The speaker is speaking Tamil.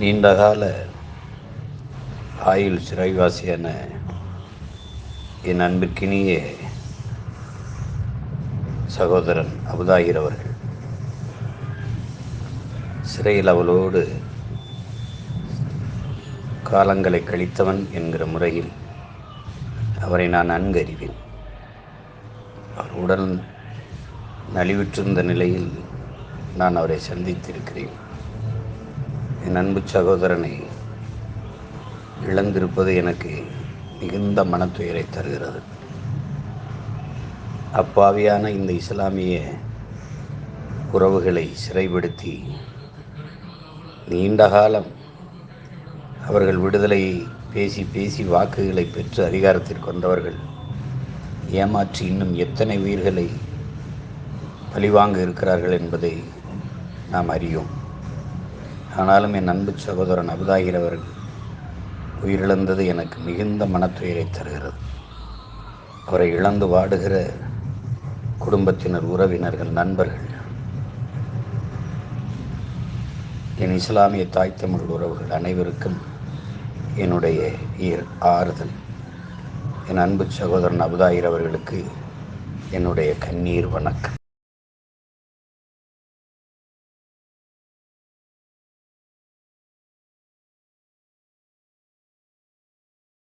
நீண்டகால ஆயுள் சிறைவாசியான என் அன்பிற்கினிய சகோதரன் அபுதாகிர் அவர்கள். சிறையில் அவளோடு காலங்களை கழித்தவன் என்கிற முறையில் அவரை நான் நன்கு அறிவேன் அவர் உடல் நலிவுற்றிருந்த நிலையில் நான் அவரை சந்தித்திருக்கிறேன். என் அன்பு சகோதரனை இழந்திருப்பது எனக்கு மிகுந்த மனத்துயரை தருகிறது. அப்பாவியான இந்த இஸ்லாமிய உறவுகளை சிறைப்படுத்தி நீண்ட காலம் அவர்கள் விடுதலையை பேசி பேசி வாக்குகளை பெற்று அதிகாரத்திற்கு கொண்டவர்கள் ஏமாற்றி இன்னும் எத்தனை உயிர்களை பழிவாங்க இருக்கிறார்கள் என்பதை நாம் அறியோம். ஆனாலும் என் அன்பு சகோதரன் அபுதாகிர் அவர்கள் உயிரிழந்தது எனக்கு மிகுந்த மனத்துயரை தருகிறது. அவரை இழந்து வாடுகிற குடும்பத்தினர் உறவினர்கள் நண்பர்கள் என் இஸ்லாமிய தாய் தமிழ் உறவுகள் அனைவருக்கும் என்னுடைய ஈர் ஆறுதல். என் அன்பு சகோதரன் அபுதாயிர் அவர்களுக்கு என்னுடைய கண்ணீர் வணக்கம்.